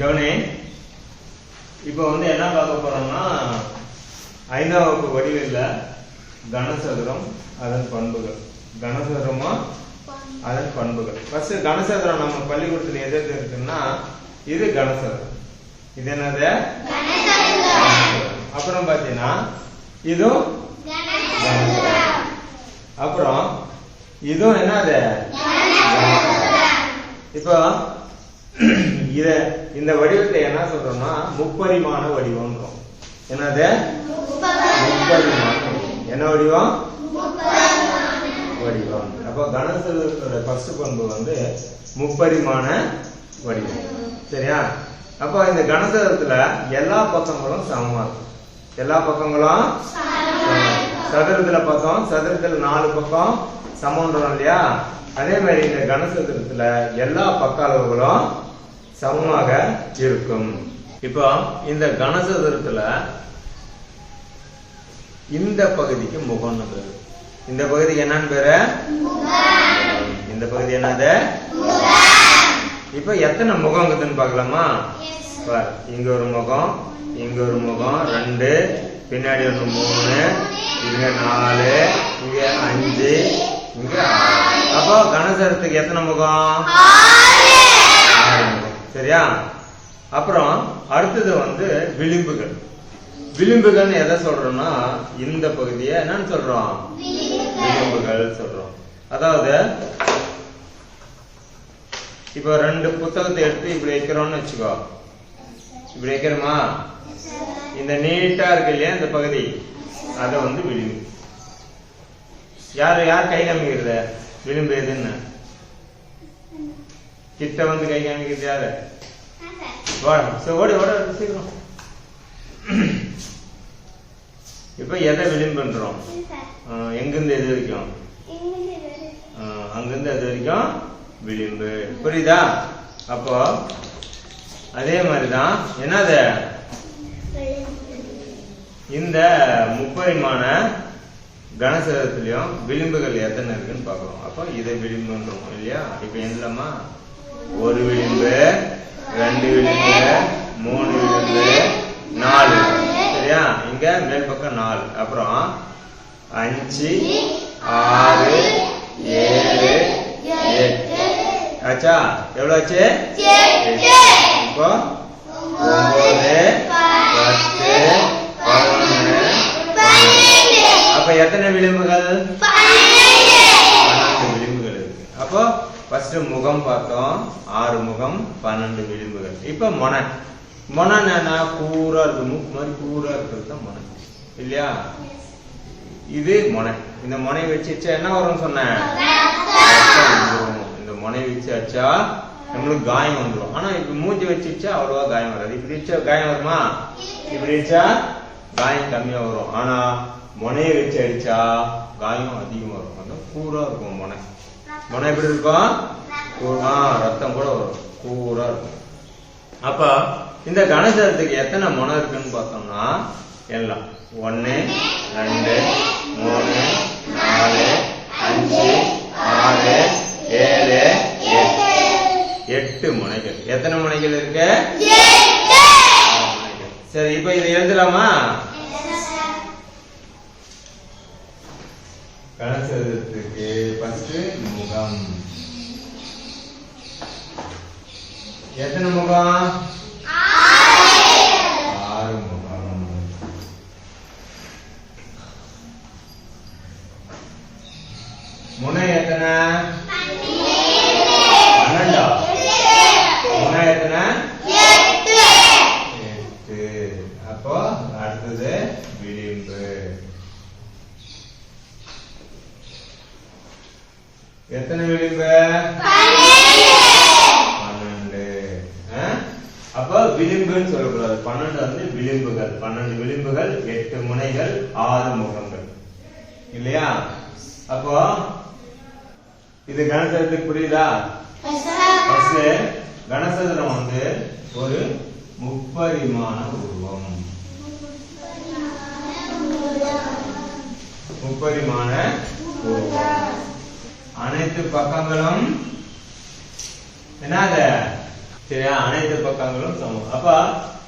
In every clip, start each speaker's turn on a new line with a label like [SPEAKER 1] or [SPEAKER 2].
[SPEAKER 1] கவனி இப்போ வந்து என்ன பார்க்க போறோம்னா ஐந்தாம் வகுப்பு வடிவில் கனசதுரம் அதன் பண்புகள். கனசதுரமா அதன் பண்புகள். ஃபர்ஸ்ட் கனசதுரம் நம்ம பள்ளிக்கூடத்துல எது எது இருக்குன்னா இது கனசதுரம். இது என்னது. அப்புறம் பாத்தீங்கன்னா இதுவும். அப்புறம் இதுவும் என்னது? இப்போ இத இந்த வடிவத்தை என்ன சொல்றோம்னா முப்பரிமாண வடிவம்ன்றோம் என்னது? முப்பரிமாணம். என்ன வடிவம்? வடிவம். அப்போ கனசதுரத்தோட ஃபர்ஸ்ட் பண்பு வந்து முப்பரிமாண வடிவம். சரியா? அப்போ இந்த கனசதுரத்துல எல்லா பக்கங்களும் சமமா இருக்கும். எல்லா பக்கங்களும்? சதுரத்துல பக்கம் சதுரத்துல நாலு பக்கம் சமன்றோம் இல்லையா? அதே மாதிரி இந்த கனசதுரத்துல எல்லா பக்க அளவுகளும் சமமாக இருக்கும். இப்போ இந்த கனசதுரத்துல இந்த பகுதிக்கு முகம்னு பேரு. இந்த பகுதிக்கு என்னன்னு பேரு? இந்த பகுதி என்னது? இப்ப எத்தனை முகம் இருக்குதுன்னு பார்க்கலாமா? பார் இங்க ஒரு முகம் இங்க ஒரு முகம் ரெண்டு பின்னாடி ஒன்று மூணு இங்க நாலு இங்க அஞ்சு இங்க அப்போ கனசரத்துக்கு எத்தனை முகம்? சரியா? அப்புறம் அடுத்தது வந்து விளிம்புகள். விளிம்புகள்னு எதை சொல்றோம்னா இந்த பகுதியை என்னன்னு சொல்றோம்? விளிம்புகள் சொல்றோம். அதாவது இப்போ ரெண்டு புத்தகத்தை எடுத்து இப்படி வைக்கிறோம்னு வச்சுக்கோ. இப்படி வைக்கிறோமா இந்த நீட்டா இருக்கு இல்லையா இந்த பகுதி? அதை வந்து விளிம்பு. யார் யார் கை காமிக்கிறது விளிம்பு எதுன்னு? கிட்ட வந்து கை காமிக்கிறது யாரு? சரி ஓடி ஓட சீக்கிரம். இப்ப எதை விளிம்புன்றோம்? ஆஹ் எங்கிருந்து எது வரைக்கும்? அங்கிருந்து அது வரைக்கும்? விளிம்பு. புரியுதா? அப்போ அதே மாதிரிதான் என்னது? இந்த முப்பரிமாண கனசதத்திலையும் விளிம்புகள் எத்தனை இருக்குன்னு பார்க்கறோம் அப்போ இதை விளிம்புன்றோம் இல்லையா? இப்போ என்னலாமா ஒரு விளிம்பு ரெண்டு விளிம்பு மூணு விளிம்பு நாலு. சரியா? இங்க மேல் பக்கம் நாலு. அப்புறம் அஞ்சு ஆறு ஏழு எட்டு. ஆச்சா? எவ்வளவு ஆச்சு. இப்போ ஒன்பது பத்து பன்னெண்டு. அப்ப எத்தனை விளிம்புகள் பன்னெண்டு விளிம்புகள் இருக்கு அப்போ ஃபர்ஸ்ட் முகம் பார்த்தோம். ஆறு முகம் பன்னெண்டு விளிம்புகள். இப்ப மொனை. மொனன் என்ன கூரா இருக்கு மூக்கு மாதிரி கூரா இருக்கிறது தான் மொனன் இல்லையா? இது மொனை. இந்த மொனை வச்சு வச்சா என்ன வரும்னு சொன்னேன் இந்த முனை வச்சு அடிச்சா நம்மளுக்கு காயம் வந்துடும் ஆனா இப்ப மூஞ்சி வச்சு வச்சா அவ்வளவா காயம் வராது. இப்படி வச்சா காயம் வருமா? இப்படி வச்சா காயம் கம்மியா வரும். ஆனா முனையை வச்சு அடிச்சா காயம் அதிகமா வரும். அதான் கூரா இருக்கும் முனை. முனை எப்படி இருக்கும்? ஆ, ரத்தம் கூட வரும். கூரா இருக்கும். அப்ப இந்த கனசரத்துக்கு எத்தனை முனை இருக்குன்னு பார்த்தோம்னா எல்லாம். ஒன்னு ரெண்டு மூணு நாலு அஞ்சு ஆறு ஏழு எட்டு. முனைகள். எத்தனை முனைகள் இருக்கு. சரி இப்ப இதை எழுதலாமா? கனசதுரத்துக்கு ஃபர்ஸ்ட் முகம் எத்தனை முகம் ஆறு முகம் முனை எத்தனை பன்னெண்டா முனை எத்தனை எட்டு அப்போ அடுத்தது விளிம்பு எத்தனை விளிம்பு பன்னெண்டு. அப்ப விளிம்புன்னு சொல்லக்கூடாது. பன்னெண்டு வந்து விளிம்புகள். பன்னெண்டு விளிம்புகள் எட்டு முனைகள் ஆறு முகங்கள். இல்லையா? அப்போ இது கணசதுரத்துக்கு புரியுதா? ஃபர்ஸ்ட் கணசதுரம் வந்து ஒரு முப்பரிமாண உருவம். முப்பரிமாண உருவம். அனைத்து பக்கங்களும் என்னது? சரியா? அனைத்து பக்கங்களும் சமம். அப்ப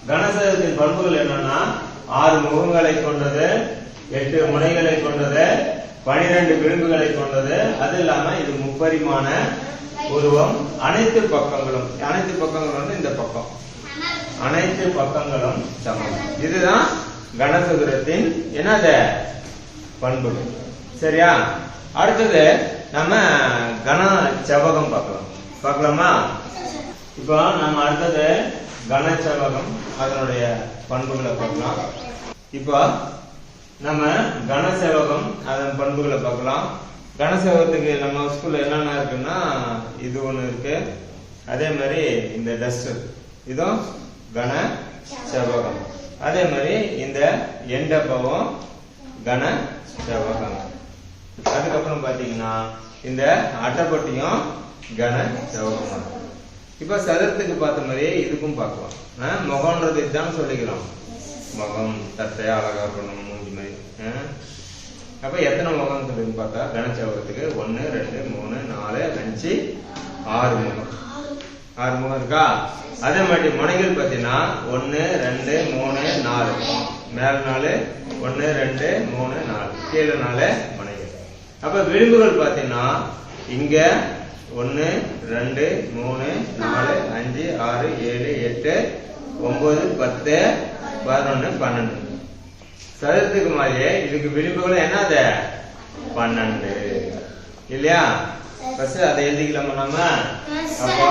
[SPEAKER 1] கனசதுரத்தின் பண்புகள் என்னன்னா ஆறு முகங்களை கொண்டது எட்டு முனைகளை கொண்டது பனிரெண்டு விளிம்புகளை கொண்டது. அது இல்லாம இது முப்பரிமான உருவம். அனைத்து பக்கங்களும் அனைத்து பக்கங்களும் வந்து இந்த பக்கம். அனைத்து பக்கங்களும் சமம். இதுதான் கனசதுரத்தின் என்னது? பண்புகள். சரியா? அடுத்தது நம்ம கன செவகம் பார்க்கலாம். பார்க்கலாமா? இப்போ நம்ம அடுத்தது கன செவ்வகம் அதனுடைய பண்புகளை பார்க்கலாம். இப்போ நம்ம கனசேவகம் அதன் பண்புகளை பார்க்கலாம். கனசேவகத்துக்கு நம்ம ஸ்கூல்ல என்னென்ன இருக்குன்னா இது ஒன்று இருக்கு. அதே மாதிரி இந்த டஸ்டர் இதுவும் கன செவகம். அதே மாதிரி இந்த எண்டப்பவும் கன செவகம். அதுக்கப்புறம் பாத்தீங்கன்னா இந்த அட்டைப்பட்டியும் கன செவகம் இப்ப சதுரத்துக்கு பார்த்த மாதிரியே இதுக்கும் பார்க்கலாம். ஆ, முகம்ன்றது இதுதான் சொல்லிக்கிறோம். முகம் தட்டையா அழகா பண்ணணும் மூஞ்சி மாதிரி. ஆ? அப்ப எத்தனை முகம் இருக்குன்னு பார்த்தா கனச்சவகத்துக்கு ஒன்னு ரெண்டு மூணு நாலு அஞ்சு ஆறு முகம். ஆறு முகம் இருக்கா? அதே மாதிரி முனைகள் பார்த்தீங்கன்னா ஒன்னு ரெண்டு மூணு நாலு. மேல நாலு ஒன்னு ரெண்டு மூணு நாலு. கீழே நாலு அப்ப விளிம்புகள் பார்த்தீங்கன்னா இங்க ஒன்னு ரெண்டு மூணு நாலு அஞ்சு ஆறு ஏழு எட்டு ஒன்பது பத்து பதினொன்னு பன்னெண்டு. சதுரத்துக்கு மாதிரியே இதுக்கு விளிம்புகளும் என்னது பன்னெண்டு. இல்லையா? ஃபர்ஸ்ட் அதை எழுதிக்கலாமா நம்ம? அப்போ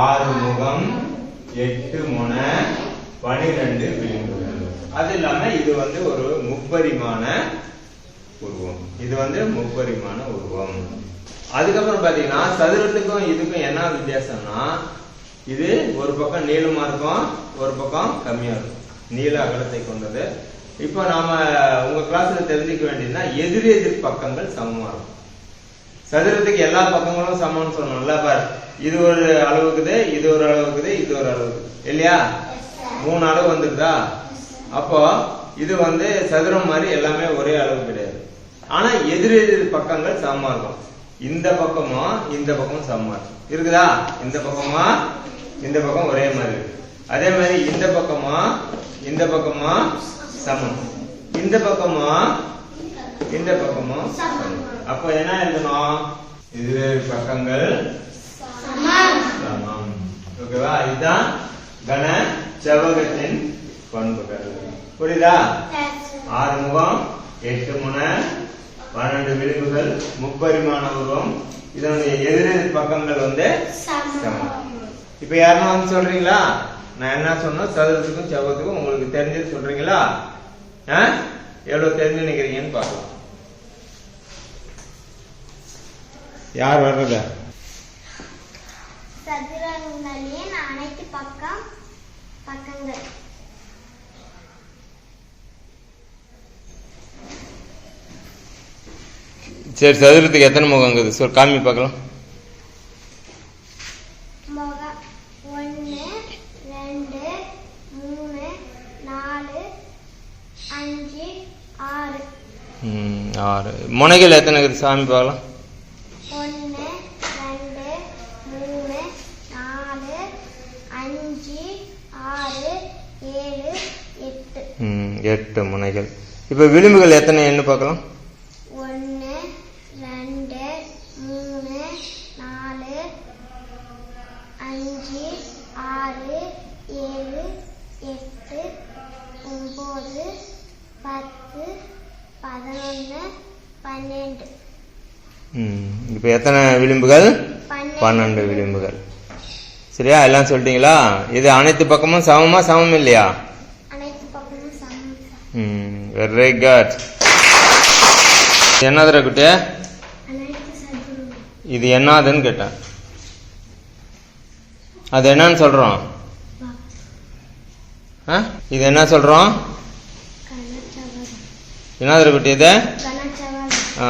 [SPEAKER 1] ஆறு முகம் எட்டு முனை பனிரெண்டு விளிம்புகள். அது இல்லாம இது வந்து ஒரு முப்பரிமான உருவம். இது வந்து முப்பரிமாண உருவம். அதுக்கப்புறம் பாத்தீங்கன்னா சதுரத்துக்கும் இதுக்கும் என்ன வித்தியாசம்னா இது ஒரு பக்கம் நீளமா இருக்கும் ஒரு பக்கம் கம்மியா இருக்கும். நீள அகலத்தை கொண்டது. இப்போ நாம உங்க கிளாஸ்ல தெரிஞ்சுக்க வேண்டியதுன்னா எதிர் எதிர் பக்கங்கள் சமமா இருக்கும். சதுரத்துக்கு எல்லா பக்கங்களும் சமம்னு சொன்னோம்ல பார். இது ஒரு அளவுக்குது இது ஒரு அளவுக்குது இது ஒரு அளவுக்கு இல்லையா? மூணு அளவு வந்துருதா? அப்போ இது வந்து சதுரம் மாதிரி எல்லாமே ஒரே அளவு கிடையாது. ஆனா எதிர் எதிர் பக்கங்கள் சமமா இருக்கும். இந்த பக்கமும் இந்த பக்கமும் சமமா இருக்கும். இருக்குதா? இந்த பக்கமா இந்த பக்கம் ஒரே மாதிரி இருக்கு. அதே மாதிரி இந்த பக்கமா இந்த பக்கமா சமம். இந்த பக்கமா இந்த பக்கமும் சமம். அப்போ என்ன எழுதணும்? இது பக்கங்கள் சமம். ஓகேவா? இதுதான் கன செவகத்தின் பண்புகள். புரியுதா? ஆறு முகம் எட்டு முனை பன்னெண்டு விளிம்புகள் முப்பரிமாண உருவம். இதனுடைய எதிரெதிர் பக்கங்கள் வந்து சமம். இப்ப யாருன்னா வந்து சொல்றீங்களா? நான் என்ன சொன்னோம் சதுரத்துக்கும் செவ்வகத்துக்கும் உங்களுக்கு தெரிஞ்சது சொல்றீங்களா? எவ்வளவு தெரிஞ்சு நினைக்கிறீங்கன்னு பார்க்கலாம். யார் வர்றது?
[SPEAKER 2] சதுரங்களின் அனைத்து பக்கம் பக்கங்கள்.
[SPEAKER 1] சரி சதுரத்துக்கு எத்தனை முகங்குது சொல் காமி பார்க்கலாம்.
[SPEAKER 2] முகம் ஆறு.
[SPEAKER 1] முனைகள் எத்தனை இருக்குது? சாமி பார்க்கலாம்.
[SPEAKER 2] எட்டு
[SPEAKER 1] முனைகள். இப்போ விளிம்புகள் எத்தனை எண்ணு பார்க்கலாம்
[SPEAKER 2] ஒன்று ரெண்டு மூணு நாலு அஞ்சு ஆறு ஏழு எட்டு ஒம்பது பத்து பதினொன்று பன்னெண்டு
[SPEAKER 1] ம், இப்போ எத்தனை விளிம்புகள்? பன்னெண்டு. விளிம்புகள். சரியா? எல்லாம் சொல்லிட்டீங்களா? இது அனைத்து பக்கமும் சமமா சமம் இல்லையா? வெரி குட் என்னதுடா குட்டி?
[SPEAKER 2] அனைத்து சதுரம்
[SPEAKER 1] இது என்னதுன்னு கேட்டேன். அது என்னன்னு சொல்றோம்? ஆ? இது என்ன சொல்றோம்? என்னதுடா குட்டி இது
[SPEAKER 2] கனச்சவரம்
[SPEAKER 1] ஆ,